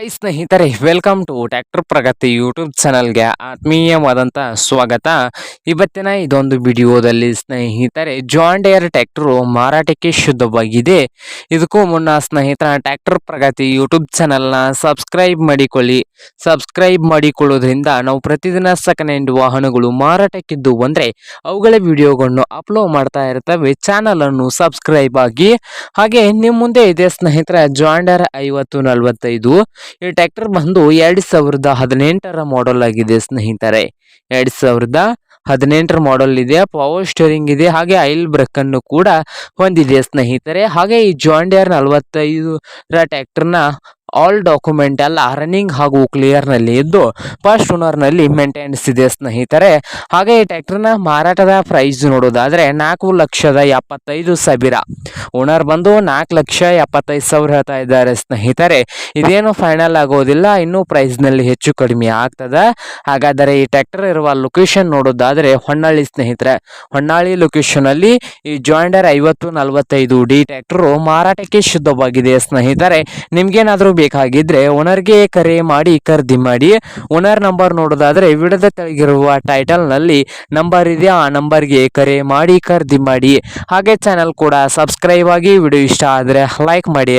High ಸ್ನೇಹಿತರೆ welcome to tractor Pragati YouTube ಚಾನಲ್ಗೆ ಆತ್ಮೀಯವಾದಂಥ ಸ್ವಾಗತ. ಇವತ್ತಿನ ಇದೊಂದು ವಿಡಿಯೋದಲ್ಲಿ ಸ್ನೇಹಿತರೆ ಜಾನ್ ಡಿಯರ್ ಟ್ರ್ಯಾಕ್ಟರು ಮಾರಾಟಕ್ಕೆ ಶುದ್ಧವಾಗಿದೆ. ಇದಕ್ಕೂ ಮುನ್ನ ಸ್ನೇಹಿತರ ಟ್ಯಾಕ್ಟರ್ ಪ್ರಗತಿ ಯೂಟ್ಯೂಬ್ ಚಾನಲ್ನ ಸಬ್ಸ್ಕ್ರೈಬ್ ಮಾಡಿಕೊಳ್ಳಿ. ಸಬ್ಸ್ಕ್ರೈಬ್ ಮಾಡಿಕೊಳ್ಳೋದ್ರಿಂದ ನಾವು ಪ್ರತಿದಿನ ಸೆಕೆಂಡ್ ವಾಹನಗಳು ಮಾರಾಟಕ್ಕಿದ್ದು ಅಂದರೆ ಅವುಗಳ ವಿಡಿಯೋಗಳನ್ನು ಅಪ್ಲೋಡ್ ಮಾಡ್ತಾ ಇರ್ತವೆ. ಚಾನಲನ್ನು ಸಬ್ಸ್ಕ್ರೈಬ್ ಆಗಿ. ಹಾಗೆ ನಿಮ್ಮ ಮುಂದೆ ಇದೆ ಸ್ನೇಹಿತರ ಜಾಂಡರ್ ಐವತ್ತು ನಲವತ್ತೈದು. ಈ ಟ್ಯಾಕ್ಟರ್ ಬಂದು ಎರಡು ಸಾವಿರದ ಹದಿನೆಂಟರ ಮಾಡೆಲ್ ಆಗಿದೆ ಸ್ನೇಹಿತರೆ. ಎರಡು ಸಾವಿರದ ಹದಿನೆಂಟರ ಮಾಡೆಲ್ ಇದೆ ಪವರ್ ಸ್ಟೇರಿಂಗ್ ಇದೆ, ಹಾಗೆ ಆಯಿಲ್ ಬ್ರೇಕ್ ಅನ್ನು ಕೂಡ ಹೊಂದಿದೆ ಸ್ನೇಹಿತರೆ. ಹಾಗೆ ಈ ಜಾಂಡಿಯರ್ ನಲವತ್ತೈದು ಟ್ರ್ಯಾಕ್ಟರ್ನ ಆಲ್ ಡಾಕ್ಯುಮೆಂಟ್ ಎಲ್ಲ ರನ್ನಿಂಗ್ ಹಾಗೂ ಕ್ಲಿಯರ್ನಲ್ಲಿ ಇದ್ದು ಫಸ್ಟ್ ಓನರ್ನಲ್ಲಿ ಮೇಂಟೆನೆನ್ಸ್ ಇದೆ ಸ್ನೇಹಿತರೆ. ಹಾಗೆ ಈ ಟ್ಯಾಕ್ಟ್ರನ್ನ ಮಾರಾಟದ ಪ್ರೈಸ್ ನೋಡೋದಾದರೆ ನಾಲ್ಕು ಲಕ್ಷದ ಎಪ್ಪತ್ತೈದು ಸಾವಿರ. ಓನರ್ ಬಂದು ನಾಲ್ಕು ಲಕ್ಷ ಎಪ್ಪತ್ತೈದು ಸಾವಿರ ಹೇಳ್ತಾ ಇದ್ದಾರೆ ಸ್ನೇಹಿತರೆ. ಇದೇನು ಫೈನಲ್ ಆಗೋದಿಲ್ಲ, ಇನ್ನೂ ಪ್ರೈಸ್ನಲ್ಲಿ ಹೆಚ್ಚು ಕಡಿಮೆ ಆಗ್ತದೆ. ಹಾಗಾದರೆ ಈ ಟ್ಯಾಕ್ಟರ್ ಇರುವ ಲೊಕೇಶನ್ ನೋಡೋದಾದರೆ ಹೊನ್ನಾಳಿ ಸ್ನೇಹಿತರೆ. ಹೊನ್ನಾಳಿ ಲೊಕೇಶನಲ್ಲಿ ಈ ಜಾಯಿಂಡರ್ ಐವತ್ತು ನಲವತ್ತೈದು ಡಿ ಟ್ಯಾಕ್ಟ್ರು ಮಾರಾಟಕ್ಕೆ ಶುದ್ಧವಾಗಿದೆ ಸ್ನೇಹಿತರೆ. ನಿಮ್ಗೇನಾದರೂ ಬೇಕಾಗಿದ್ದರೆ ಓನರ್ಗೆ ಕರೆ ಮಾಡಿ ಖರೀದಿ ಮಾಡಿ. ಓನರ್ ನಂಬರ್ ನೋಡೋದಾದರೆ ವಿಡದ ತೆಳಗಿರುವ ಟೈಟಲ್ನಲ್ಲಿ ನಂಬರ್ ಇದೆ, ಆ ನಂಬರ್ಗೆ ಕರೆ ಮಾಡಿ ಖರೀದಿ ಮಾಡಿ. ಹಾಗೆ ಚಾನಲ್ ಕೂಡ ಸಬ್ಸ್ಕ್ರೈಬ್ ಆಗಿ ವಿಡಿಯೋ ಇಷ್ಟ ಆದರೆ ಲೈಕ್ ಮಾಡಿ.